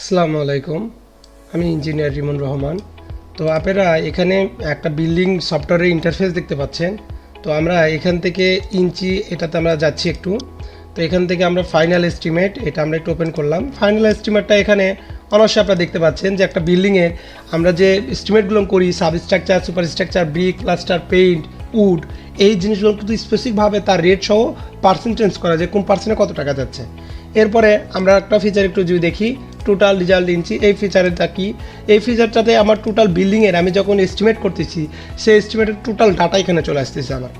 আসসালামু আলাইকুম। আমি ইঞ্জিনিয়ার রিমন রহমান। তো আপনারা এখানে একটা বিল্ডিং সফটওয়্যারের ইন্টারফেস দেখতে পাচ্ছেন। তো আমরা এখান থেকে ইঞ্চি, এটাতে আমরা যাচ্ছি একটু। তো এখান থেকে আমরা ফাইনাল এস্টিমেট এটা আমরা একটু ওপেন করলাম। ফাইনাল এস্টিমেটটা এখানে অবশ্যই আপনারা দেখতে পাচ্ছেন যে একটা বিল্ডিংয়ের আমরা যে এস্টিমেটগুলো করি substructure super structure brick plaster paint wood এই জিনিসগুলো কিন্তু স্পেসিফিকভাবে তার রেট সহ পার্সেন্টেজ করা যায়, কোন পার্সেন্টে কত টাকা যাচ্ছে। এরপরে আমরা একটা ফিচার একটু যদি দেখি টোটাল রেজাল্ট ইঞ্চি এই ফিচারটা কি? এই ফিচারটাতে আমার টোটাল বিল্ডিংয়ের আমি যখন এস্টিমেট করতেছি, সেই এস্টিমেটের টোটাল ডাটা এখানে চলে আসতেছে আমার।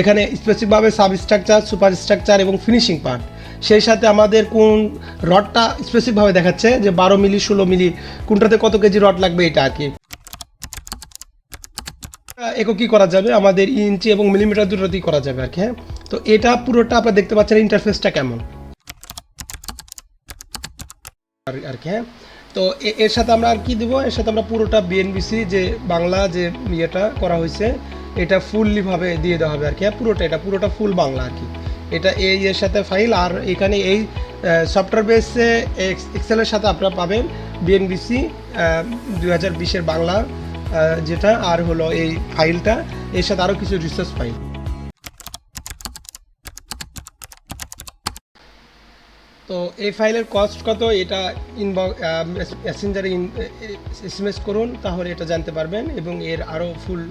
এখানে স্পেসিফিকভাবে সাবস্ট্রাকচার সুপার স্ট্রাকচার এবং ফিনিশিং পার্ট সেই সাথে আমাদের কোন রডটা স্পেসিফিকভাবে দেখাচ্ছে, যে বারো মিলি, ষোলো মিলি, কোনটাতে কত কেজি রড লাগবে এটা আর কি। এককই করা যাবে, আমাদের ইঞ্চি এবং মিলিমিটার দুটোতেই করা যাবে আর কি হ্যাঁ? তো এটা পুরোটা আপনারা দেখতে পাচ্ছেন ইন্টারফেসটা কেমন। আর- কি হ্যাঁ? তো এর সাথে আমরা আর কি দেবো? এর সাথে আমরা পুরোটা বিএনবিসি যে বাংলা যে ইয়েটা করা হয়েছে, এটা ফুললি ভাবে দিয়ে দেওয়া হবে আর কি হ্যাঁ? পুরোটা, এটা পুরোটা ফুল বাংলা আর কি। এটা এই এর সাথে ফাইল, আর এখানে এই সফটওয়্যার বেসে এক্সেলের সাথে আপনারা পাবেন বিএনবিসি দুই হাজার বিশের বাংলা যেটা, আর হলো এই ফাইলটা। এর সাথে আরও কিছু রিসার্চ ফাইল তো এই ফাইলের কস্ট কত? এটা ইনবক্স মেসেঞ্জারে এস এম এস করুন, তাহলে এটা জানতে পারবেন এবং এর আরও ফুল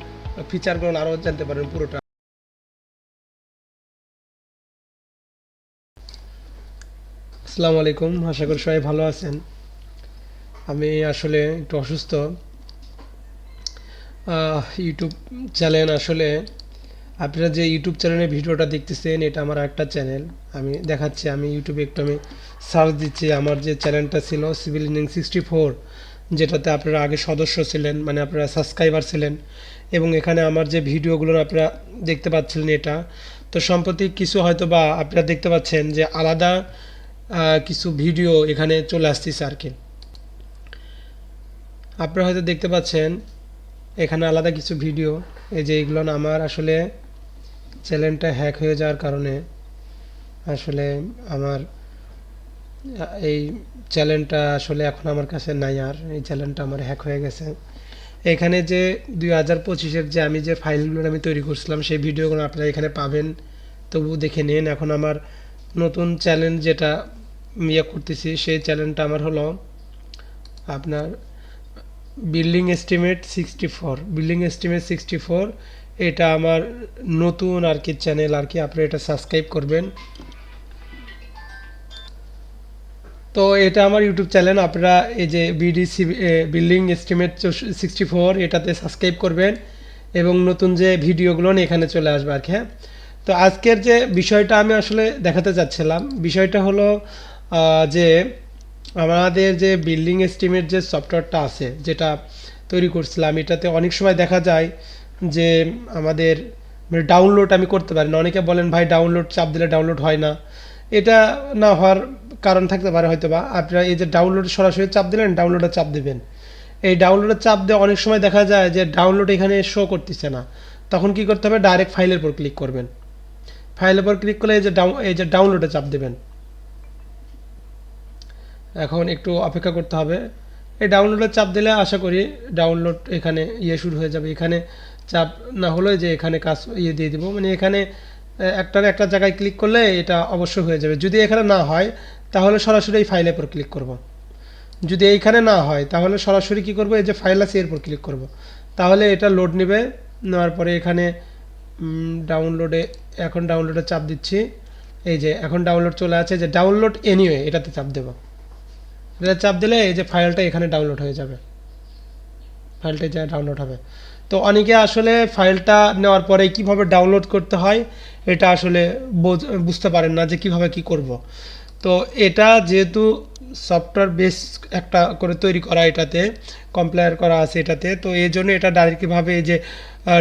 ফিচারগুলো আরও জানতে পারবেন পুরোটা। আসসালামু আলাইকুম, আশা করি সবাই ভালো আছেন। আমি আসলে একটু অসুস্থ। ইউটিউব চ্যানেল আসলে আপনারা যে ইউটিউব চ্যানেলে ভিডিওটা দেখতেছেন, এটা আমার একটা চ্যানেল আমি দেখাচ্ছি, আমি ইউটিউবে একটু আমি সার্চ দিচ্ছি। আমার যে চ্যানেলটা ছিল সিভিল ইঞ্জিনিয়ারিং সিক্সটি ফোর যেটাতে আপনারা আগে সদস্য ছিলেন মানে আপনারা সাবস্ক্রাইবার ছিলেন। এবং এখানে আমার যে ভিডিওগুলো আপনারা দেখতে পাচ্ছিলেন এটা। তো সম্প্রতি কিছু হয়তো বা আপনারা দেখতে পাচ্ছেন যে আলাদা কিছু ভিডিও এখানে চলে আসতেছে আর কি আপনারা হয়তো দেখতে পাচ্ছেন, এখানে আলাদা কিছু ভিডিও এই যে এগুলো আমার আসলে চ্যানেলটা হ্যাক হয়ে যাওয়ার কারণে আসলে আমার, এই চ্যানেলটা আসলে এখন আমার কাছে নাই আর এই চ্যানেলটা আমার হ্যাক হয়ে গেছে। এখানে যে দুই হাজার পঁচিশের যে আমি যে ফাইলগুলো আমি তৈরি করছিলাম, সেই ভিডিওগুলো আপনারা এখানে পাবেন। তবু দেখে নিন, এখন আমার নতুন চ্যানেল যেটা ইয়ে করতেছি, সেই চ্যানেলটা আমার হলো আপনার building estimate sixty four. Building estimate sixty four এটা আমার নতুন আর কি চ্যানেল আর কি আপনি এটা সাবস্ক্রাইব করবেন। তো এটা আমার ইউটিউব চ্যানেল আপনারা এই যে BDC building estimate sixty four এটাতে সাবস্ক্রাইব করবেন এবং নতুন যে ভিডিওগুলো এখানে চলে আসবে আর কি হ্যাঁ? তো আজকের যে বিষয়টা আমি আসলে দেখাতে চাচ্ছিলাম, বিষয়টা হলো যে আমাদের যে বিল্ডিং এস্টিমেট যে সফটওয়্যারটা আছে, যেটা তৈরি করছিলাম, এটাতে অনেক সময় দেখা যায় যে আমাদের ডাউনলোড আমি করতে পারি না। অনেকে বলেন, ভাই ডাউনলোড চাপ দিলে ডাউনলোড হয় না। এটা না হওয়ার কারণ থাকতে পারে হয়তো বা আপনারা এই যে ডাউনলোড সরাসরি চাপ দিলেন ডাউনলোডে চাপ দেবেন। এই ডাউনলোডের চাপ দিয়ে অনেক সময় দেখা যায় যে ডাউনলোড এখানে শো করতেছে না। তখন কি করতে হবে? ডাইরেক্ট ফাইলের উপর ক্লিক করবেন। ফাইলের উপর ক্লিক করলে এই যে ডাউন এই যে ডাউনলোডে চাপ দেবেন। এখন একটু অপেক্ষা করতে হবে। এই ডাউনলোডে চাপ দিলে আশা করি ডাউনলোড এখানে ইয়ে শুরু হয়ে যাবে। এখানে চাপ না হলে যে এখানে কাজ ইয়ে দিয়ে দিব। মানে এখানে একটার একটা জায়গায় ক্লিক করলে এটা অবশ্যই হয়ে যাবে। যদি এখানে না হয়, তাহলে সরাসরি এই ফাইলের উপর ক্লিক করব। যদি এইখানে না হয়, তাহলে সরাসরি কি করব? এই যে ফাইল আছে, এর উপর ক্লিক করব। তাহলে এটা লোড নেবে, নেওয়ার পরে এখানে ডাউনলোডে এখন ডাউনলোডে চাপ দিচ্ছি। এই যে এখন ডাউনলোড চলে আছে যে ডাউনলোড এনিওয়ে এটাতে চাপ দেবো। এটা চাপ দিলে এই যে ফাইলটা এখানে ডাউনলোড হয়ে যাবে। ফাইলটা যা ডাউনলোড হবে। তো অনেকে আসলে ফাইলটা নেওয়ার পরে কীভাবে ডাউনলোড করতে হয়, এটা আসলে বোঝ- বুঝতে পারেন না যে কীভাবে কি করব। তো এটা যেহেতু সফটওয়্যার বেস একটা করে তৈরি করা এটাতে কমপ্লেয়ার করা আছে এটাতে, তো এই জন্য এটা ডাইরেক্টলিভাবে এই যে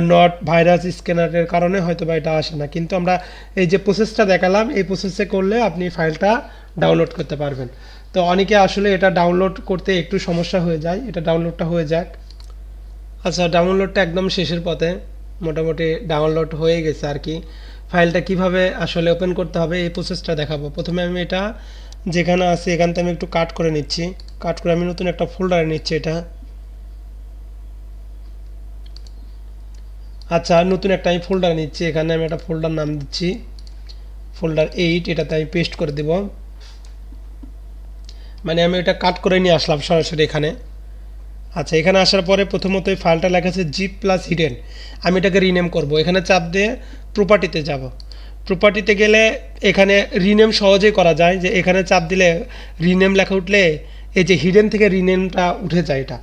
নট ভাইরাস স্ক্যানারের কারণে হয়তো বা এটা আসে না। কিন্তু আমরা এই যে প্রসেসটা দেখালাম, এই প্রসেসে করলে আপনি ফাইলটা ডাউনলোড করতে পারবেন। তো অনেকে আসলে এটা ডাউনলোড করতে একটু সমস্যা হয়ে যায়, এটা ডাউনলোডটা হয়ে যাক। আচ্ছা ডাউনলোডটা একদম শেষের পথে। মোটামুটি ডাউনলোড হয়ে গেছে আর কি। ফাইলটা কীভাবে আসলে ওপেন করতে হবে এই প্রসেসটা দেখাবো। প্রথমে আমি এটা যেখানে আছে, এখান থেকে আমি একটু কাট করে নিচ্ছি। কাট করে আমি নতুন একটা ফোল্ডারে নিচ্ছি এটা। আচ্ছা নতুন একটা আমি ফোল্ডার নিচ্ছি। এখানে আমি একটা ফোল্ডার নাম দিচ্ছি। ফোল্ডার এইট এটাতে আমি পেস্ট করে দেব। মানে আমি এটা কাট করে নিয়ে আসলাম সরাসরি এখানে। আচ্ছা এখানে আসার পরে প্রথমত এই ফাইলটা লেখা আছে জিপ প্লাস হিডেন আমি এটাকে রিনেম করব। এখানে চাপ দিয়ে প্রপার্টিতে যাব। প্রপার্টিতে গেলে এখানে রিনেম সহজেই করা যায় যে এখানে চাপ দিলে রিনেম লেখা উঠলে এই যে হিডেন থেকে রিনেমটা উঠে যায় এটা।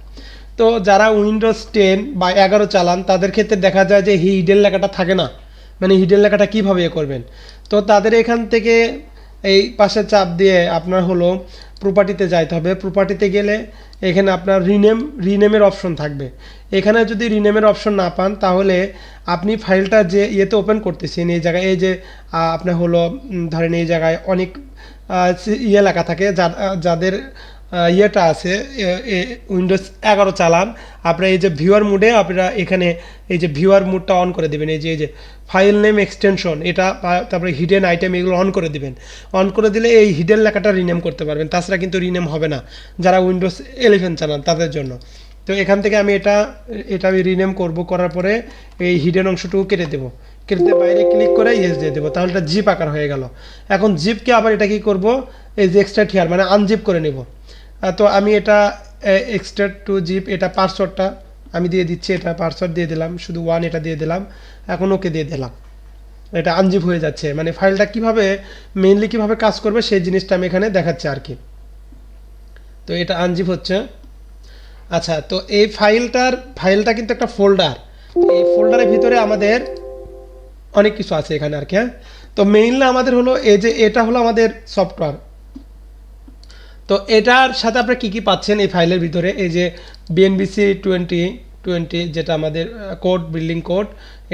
তো যারা উইন্ডোজ টেন বা এগারো চালান, তাদের ক্ষেত্রে দেখা যায় যে হিডেন লেখাটা থাকে না। মানে হিডেন লেখাটা কীভাবে এ করবেন? তো তাদের এখান থেকে এই পাশে চাপ দিয়ে আপনার হলো প্রপার্টিতে যাইতে হবে। প্রপার্টিতে গেলে এখানে আপনার রিনেম রিনেমের অপশন থাকবে। এখানে যদি রিনেমের অপশন না পান, তাহলে আপনি ফাইলটা যে ইয়েতে ওপেন করতেছেন, এই জায়গায়, এই যে আপনার হলো ধরেন এই জায়গায় অনেক ইয়ে লেখা থাকে যাদের ইয়েটা আছে উইন্ডোজ এগারো চালান। আপনারা এই যে ভিউয়ার মুডে আপনারা এখানে এই যে ভিউয়ার মুডটা অন করে দেবেন, এই যে এই যে ফাইল নেম এক্সটেনশন এটা তারপরে হিডেন আইটেম এগুলো অন করে দিবেন। অন করে দিলে এই হিডেন লেখাটা রিনেম করতে পারবেন, তাছাড়া কিন্তু রিনেম হবে না, যারা উইন্ডোজ ইলেভেন চালান তাদের জন্য। তো এখান থেকে আমি এটা এটা আমি রিনেম করব, করার পরে এই হিডেন অংশটুকু কেটে দেবো। কেটে বাইরে ক্লিক করে ইয়েস দিয়ে দেবো, তাহলে এটা জিপ আকার হয়ে গেল। এখন জিপকে আবার এটা কি করব, এই যে এক্সট্রা হিয়ার মানে আনজিপ করে নেব। তো আমি এটা এক্সট্রা টু জিপ এটা পাসওয়ার্ডটা আমি দিয়ে দিচ্ছি, এটা পাসওয়ার্ড দিয়ে দিলাম, শুধু ওয়ান এটা দিয়ে দিলাম, এখন ওকে দিয়ে দিলাম। এটা আনজিপ হয়ে যাচ্ছে মানে ফাইলটা কীভাবে মেইনলি কীভাবে কাজ করবে সেই জিনিসটা আমি এখানে দেখাচ্ছি আর কি। তো এটা আনজিপ হচ্ছে। আচ্ছা তো এই ফাইলটার, ফাইলটা কিন্তু একটা ফোল্ডার এই ফোল্ডারের ভিতরে আমাদের অনেক কিছু আছে এখানে আর কি হ্যাঁ? তো মেইনলি আমাদের হলো এই যে, এটা হলো আমাদের সফটওয়্যার তো এটার সাথে আপনারা কী কী পাচ্ছেন এই ফাইলের ভিতরে? এই যে বিএনবিসি টোয়েন্টি টোয়েন্টি যেটা আমাদের কোড বিল্ডিং কোড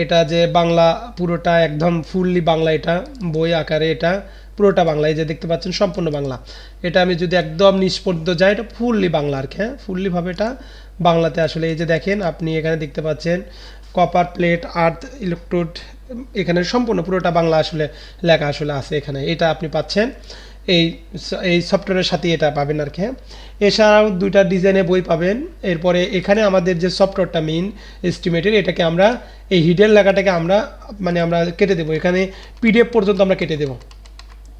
এটা যে বাংলা পুরোটা একদম ফুললি বাংলা এটা, বই আকারে এটা, পুরোটা বাংলা। এই যে দেখতে পাচ্ছেন সম্পূর্ণ বাংলা। এটা আমি যদি একদম নিচ যাই, এটা ফুললি বাংলা আর কি হ্যাঁ? ফুললিভাবে এটা বাংলাতে আসলে এই যে দেখেন, আপনি এখানে দেখতে পাচ্ছেন কপার প্লেট আর্থ ইলেকট্রোড এখানে সম্পূর্ণ পুরোটা বাংলা আসলে লেখা আসলে আছে এখানে। এটা আপনি পাচ্ছেন। এই এই সফটওয়্যারের সাথে এটা পাবেন আর কি হ্যাঁ। এছাড়াও দুইটা ডিজাইনে বই পাবেন। এরপরে এখানে আমাদের যে সফটওয়্যারটা মেইন এস্টিমেটের এটাকে আমরা, এই হিডেন লেখাটাকে আমরা মানে আমরা কেটে দেবো। এখানে পিডিএফ পর্যন্ত আমরা কেটে দেবো।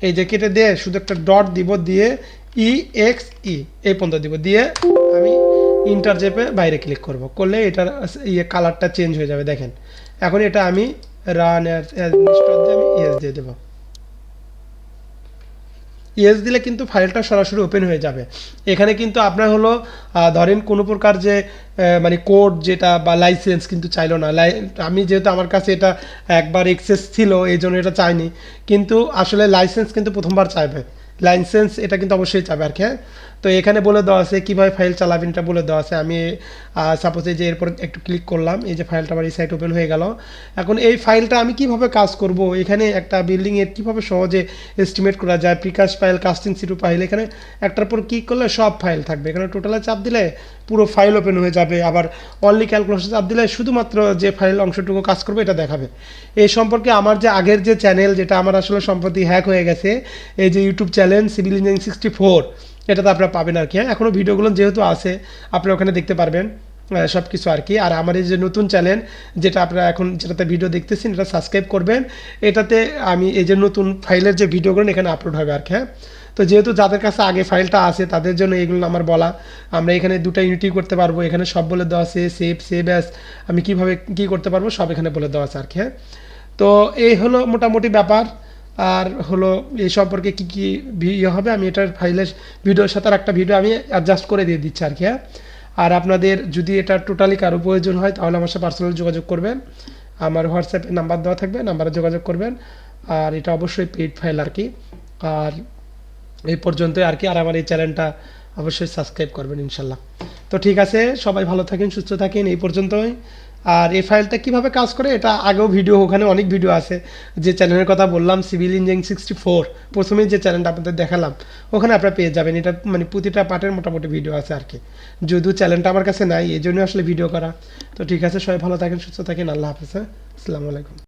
এই যে কেটে দিয়ে শুধু একটা ডট দিব, দিয়ে ই এক্স ই এই পর্যন্ত দিব। দিয়ে আমি ইন্টার চেপে বাইরে ক্লিক করব। করলে এটার ইয়ে কালারটা চেঞ্জ হয়ে যাবে, দেখেন। এখন এটা আমি রান আমি ইয়েস দিয়ে দেবো। ইয়েস দিলে কিন্তু ফাইলটা সরাসরি ওপেন হয়ে যাবে। এখানে কিন্তু আপনার হলো ধরেন কোনো প্রকার যে মানে কোড যেটা বা লাইসেন্স কিন্তু চাইলো না। লাই আমি যেহেতু আমার কাছে এটা একবার এক্সেস ছিল, এই জন্য এটা চাইনি। কিন্তু আসলে লাইসেন্স কিন্তু প্রথমবার চাইবে। লাইসেন্স এটা কিন্তু অবশ্যই চাইবে আর কি হ্যাঁ? তো এখানে বলে দেওয়া আছে, কীভাবে ফাইল চালাবেন এটা বলে দেওয়া আছে। আমি সাপোজ এই যে এরপর একটু ক্লিক করলাম, এই যে ফাইলটা আমার এই সাইট ওপেন হয়ে গেল। এখন এই ফাইলটা আমি কীভাবে কাজ করব? এখানে একটা বিল্ডিংয়ের কীভাবে সহজে এস্টিমেট করা যায়? Precast pile casting situ pile এখানে একটার পর ক্লিক করলে সব ফাইল থাকবে। এখানে টোটালে চাপ দিলে পুরো ফাইল ওপেন হয়ে যাবে। আবার অনলি ক্যালকুলেশন চাপ দিলে শুধুমাত্র যে ফাইল অংশটুকু কাজ করবে, এটা দেখাবে। এই সম্পর্কে আমার যে আগের যে চ্যানেল যেটা আমার আসলে সম্প্রতি হ্যাক হয়ে গেছে, এই যে YouTube channel civil engineering sixty four এটাতে আপনারা পাবেন আর কি হ্যাঁ? এখনও ভিডিওগুলো যেহেতু আছে, আপনারা ওখানে দেখতে পারবেন সব কিছু আর কি আর আমার এই যে নতুন চ্যানেল যেটা আপনারা এখন যেটাতে ভিডিও দেখতেছেন, এটা সাবস্ক্রাইব করবেন। এটাতে আমি এই যে নতুন ফাইলের যে ভিডিওগুলো এখানে আপলোড হবে আর কি হ্যাঁ? তো যেহেতু যাদের কাছে আগে ফাইলটা আছে, তাদের জন্য এগুলো আমার বলা। আমরা এখানে দুটো ইউনিটি করতে পারব, এখানে সব বলে দেওয়া আছে সেভ সেভ অ্যাস আমি কীভাবে কি করতে পারব, সব এখানে বলে দেওয়া আছে আর কি হ্যাঁ? তো এই হলো মোটামুটি ব্যাপার। আর হলো এই সম্পর্কে কী কী ইয়ে হবে, আমি এটার ফাইলের ভিডিওর সাথে একটা ভিডিও আমি অ্যাডজাস্ট করে দিয়ে দিচ্ছি আর কি হ্যাঁ? আর আপনাদের যদি এটা টোটালি কারও প্রয়োজন হয়, তাহলে আমার সাথে পার্সোনাল যোগাযোগ করবেন। আমার হোয়াটসঅ্যাপে নাম্বার দেওয়া থাকবে নাম্বারে যোগাযোগ করবেন। আর এটা অবশ্যই পেইড ফাইল আর কি। আর এই পর্যন্তই আর কি, আর আমার এই চ্যানেলটা অবশ্যই সাবস্ক্রাইব করবেন ইনশাল্লাহ। তো ঠিক আছে, সবাই ভালো থাকেন, সুস্থ থাকেন, এই পর্যন্তই। আর এই ফাইলটা কীভাবে কাজ করে, এটা আগেও ভিডিও ওখানে অনেক ভিডিও আছে। যে চ্যানেলের কথা বললাম সিভিল ইঞ্জিনিয়ারিং সিক্সটি ফোর প্রথমেই যে চ্যানেলটা আপনাদের দেখালাম, ওখানে আপনারা পেয়ে যাবেন। এটা মানে প্রতিটা পার্টের মোটামুটি ভিডিও আছে আর কি। যদিও চ্যানেলটা আমার কাছে নাই এই জন্য আসলে ভিডিও করা। তো ঠিক আছে, সবাই ভালো থাকেন, সুস্থ থাকেন, আল্লাহ হাফিজ হ্যাঁ? আসসালামু আলাইকুম।